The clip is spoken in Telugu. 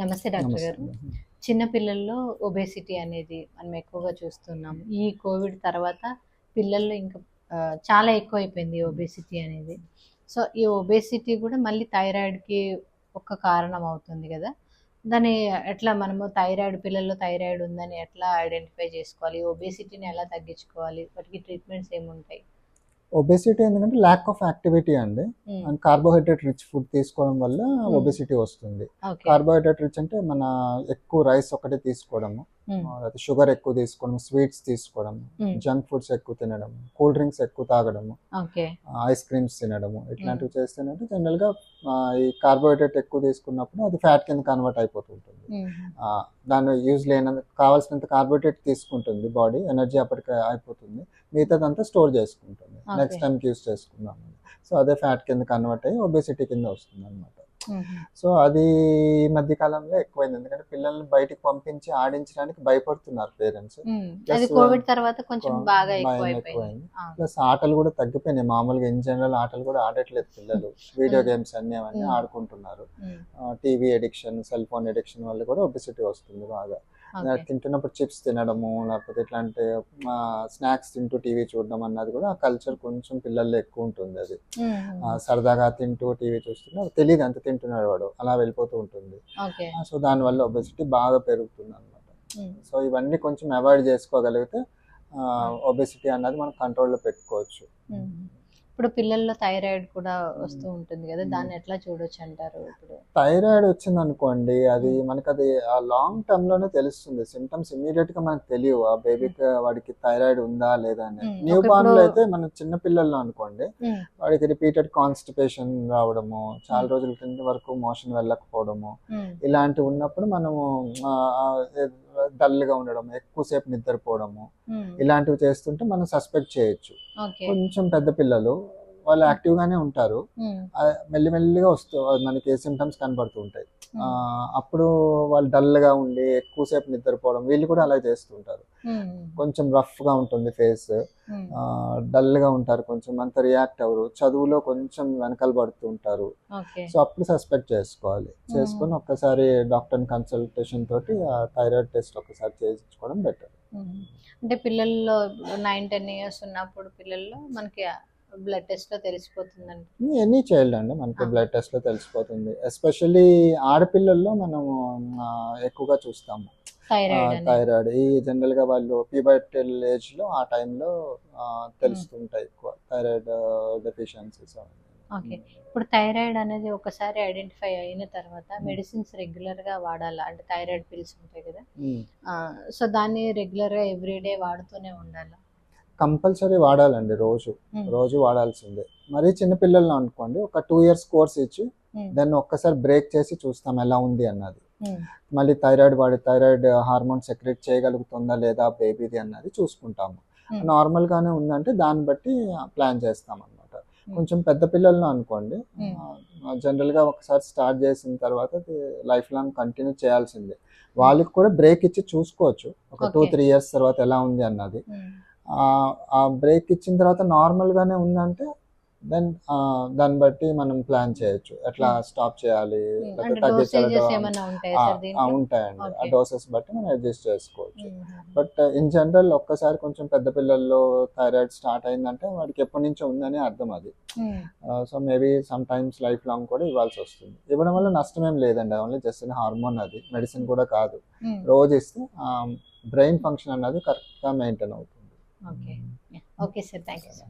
నమస్తే డాక్టర్ గారు. నమస్తే. చిన్న పిల్లల్లో ఒబేసిటీ అనేది మనం ఎక్కువగా చూస్తున్నాం. ఈ కోవిడ్ తర్వాత పిల్లల్లో ఇంకా చాలా ఎక్కువైపోయింది ఒబేసిటీ అనేది. సో ఈ ఒబేసిటీ కూడా మళ్ళీ థైరాయిడ్కి ఒక కారణం అవుతుంది కదా. దాన్ని ఎట్లా మనము థైరాయిడ్ పిల్లల్లో థైరాయిడ్ ఉందని ఎట్లా ఐడెంటిఫై చేసుకోవాలి? ఒబేసిటీని ఎలా తగ్గించుకోవాలి? వాటికి ట్రీట్మెంట్స్ ఏముంటాయి? ఒబెసిటీ ఎందుకంటే ల్యాక్ ఆఫ్ యాక్టివిటీ అండి. అండ్ కార్బోహైడ్రేట్ రిచ్ ఫుడ్ తీసుకోవడం వల్ల ఒబెసిటీ వస్తుంది. ఓకే కార్బోహైడ్రేట్ రిచ్ అంటే మన ఎక్కువ రైస్ ఒకటి తీసుకోవడము. లేకపోతే షుగర్ ఎక్కువ తీసుకోవడం స్వీట్స్ తీసుకోవడం జంక్ ఫుడ్స్ ఎక్కువ తినడం కూల్ డ్రింక్స్ ఎక్కువ తాగడము ఐస్ క్రీమ్స్ తినడము ఇట్లాంటివి చేస్తేనంటే జనరల్గా ఈ కార్బోహైడ్రేట్ ఎక్కువ తీసుకున్నప్పుడు అది ఫ్యాట్ కింద కన్వర్ట్ అయిపోతుంటుంది ఆ, దాన్ని యూజ్ లేనంత కావాల్సినంత కార్బోహైడ్రేట్ తీసుకుంటుంది బాడీ ఎనర్జీ అప్పటికి అయిపోతుంది. మిగతాదంతా స్టోర్ చేసుకుంటుంది. నెక్స్ట్ టైంకి యూజ్ చేసుకుందాం సో అదే ఫ్యాట్ కింద కన్వర్ట్ అయ్యి ఒబేసిటీ కింద వస్తుంది అనమాట సో అది ఈ మధ్య కాలంలో ఎక్కువైంది. ఎందుకంటే పిల్లల్ని బయటికి పంపించి ఆడించడానికి భయపడుతున్నారు పేరెంట్స్. కోవిడ్ తర్వాత కొంచెం బాగా ఎక్కువైంది. ప్లస్ ఆటలు కూడా తగ్గిపోయినాయి. మామూలుగా ఇన్ జనరల్ ఆటలు కూడా ఆడట్లేదు పిల్లలు. వీడియో. గేమ్స్ అన్ని అవన్నీ. ఆడుకుంటున్నారు. TV addiction cell phone addiction వల్ల కూడా ఒబిసిటీ వస్తుంది బాగా. తింటున్నప్పుడు చిప్స్ తినడము లేకపోతే ఇట్లాంటి స్నాక్స్ తింటూ టీవీ చూడడం అన్నది కూడా ఆ కల్చర్ కొంచెం పిల్లల్లో ఎక్కువ ఉంటుంది అది. సరదాగా తింటూ టీవీ చూస్తున్నా తెలియదు అంత తింటున్నాడు వాడు అలా వెళ్ళిపోతూ ఉంటుంది. సో దానివల్ల ఒబెసిటీ బాగా పెరుగుతుంది అనమాట సో ఇవన్నీ కొంచెం అవాయిడ్ చేసుకోగలిగితే ఒబెసిటీ అన్నది మనం కంట్రోల్లో పెట్టుకోవచ్చు. ఇప్పుడు పిల్లల్లో థైరాయిడ్ కూడా వస్తూ ఉంటుంది కదా దాన్ని ఎట్లా చూడొచ్చు అంటారు ఇప్పుడు? థైరాయిడ్ వచ్చింది అనుకోండి అది మనకి అది ఆ లాంగ్ టర్మ్లోనే తెలుస్తుంది సిమ్టమ్స్ ఇమీడియట్గా మనకు తెలియవు ఆ బేబీకి వాడికి థైరాయిడ్ ఉందా లేదా అని. న్యూ బార్న్లో అయితే మన చిన్న పిల్లల్లో అనుకోండి వాడికి రిపీటెడ్ కాన్స్టిపేషన్ రావడము చాలా. రోజుల కింద వరకు మోషన్ వెళ్ళకపోవడము ఇలాంటివి ఉన్నప్పుడు మనము డల్గా ఉండడం ఎక్కువసేపు నిద్రపోవడము ఉమ్, ఇలాంటివి చేస్తుంటే మనం సస్పెక్ట్ చేయొచ్చు. కొంచెం పెద్ద పిల్లలు వాళ్ళు యాక్టివ్ గానే ఉంటారు. ఆ, మెల్లిమెల్లిగా వస్తూ మనకి సిమ్టమ్స్ కనబడుతూ ఉంటాయి. అప్పుడు వాళ్ళు డల్గా ఉండి ఎక్కువసేపు నిద్రపోవడం వీళ్ళు కూడా అలా చేస్తుంటారు. కొంచెం రఫ్గా ఉంటుంది ఫేస్. డల్గా ఉంటారు కొంచెం అంత రియాక్ట్ అవ్వరు. చదువులో కొంచెం వెనకాల పడుతూ ఉంటారు. సో అప్పుడు సస్పెక్ట్ చేసుకోవాలి. చేసుకొని ఒక్కసారి డాక్టర్ కన్సల్టేషన్ తోటి థైరాయిడ్ టెస్ట్ ఒకసారి చేయించుకోవడం బెటర్. అంటే పిల్లల్లో నైన్ టెన్ ఇయర్స్ ఉన్నప్పుడు పిల్లల్లో మనకి బ్లడ్ టెస్ట్లో తెలిసిపోతుందండి. ఎనీ చైల్డ్ అండి మనకి. బ్లడ్ టెస్ట్లో తెలిసిపోతుంది. ఎస్పెషల్లీ ఆడపిల్లల్లో మనము ఎక్కువగా చూస్తాము. థైరాయిడ్ ఈ జనరల్గా వాళ్ళు పీబర్టల్ ఏజ్లో ఆ టైంలో తెలుస్తుంటాయి ఎక్కువ థైరాయిడ్ డెఫిషియన్సీస్ Okay. ఇప్పుడు థైరాయిడ్ అనేది ఒకసారి ఐడెంటిఫై అయిన తర్వాత మెడిసిన్స్ రెగ్యులర్గా వాడాలా? అంటే థైరాయిడ్ పిల్స్ ఉంటాయి కదా. సో దాన్ని రెగ్యులర్గా ఎవ్రీడే వాడుతూనే ఉండాలా? కంపల్సరీ వాడాలండి రోజు. రోజు వాడాల్సిందే మరీ చిన్న పిల్లల్లో అనుకోండి ఒక టూ ఇయర్స్ కోర్స్ ఇచ్చి. దాన్ని ఒక్కసారి బ్రేక్ చేసి చూస్తాం ఎలా ఉంది అన్నది మళ్ళీ థైరాయిడ్ వాడి థైరాయిడ్ హార్మోన్ సెక్రెట్ చేయగలుగుతుందా లేదా బేబీది అన్నది చూసుకుంటాము. నార్మల్ గానే ఉందంటే దాన్ని బట్టి ప్లాన్ చేస్తాం అనమాట. కొంచెం పెద్ద పిల్లల్లో అనుకోండి. జనరల్గా ఒకసారి స్టార్ట్ చేసిన తర్వాత లైఫ్ లాంగ్ కంటిన్యూ చేయాల్సిందే వాళ్ళకి కూడా బ్రేక్ ఇచ్చి చూసుకోవచ్చు ఒక టూ. త్రీ ఇయర్స్ తర్వాత ఎలా ఉంది అన్నది ఆ- బ్రేక్ ఇచ్చిన తర్వాత నార్మల్ గానే ఉందంటే దెన్ దాన్ని బట్టి మనం ప్లాన్ చేయొచ్చు. ఎట్లా Hmm. స్టాప్ చేయాలి సార్ ఆ, దీంట్లో? ఉంటాయండి. ఆ. డోసెస్ బట్టి మనం అడ్జస్ట్ చేసుకోవచ్చు. బట్ ఇన్ జనరల్ ఒక్కసారి కొంచెం పెద్ద పిల్లల్లో థైరాయిడ్ స్టార్ట్ అయిందంటే వాడికి ఎప్పటి నుంచో ఉందని అర్థం అది. So maybe some times life long కూడా ఇవ్వాల్సి వస్తుంది. ఇవ్వడం వల్ల నష్టం ఏం లేదండి. ఓన్లీ జస్ట్ హార్మోన్ అది. మెడిసిన్ కూడా కాదు. ఉమ్, రోజు ఇస్తే బ్రెయిన్ ఫంక్షన్ అన్నది కరెక్ట్గా మెయింటైన్ అవుతుంది. Okay. Yeah. Mm-hmm. Okay, sir. Thank you, sir.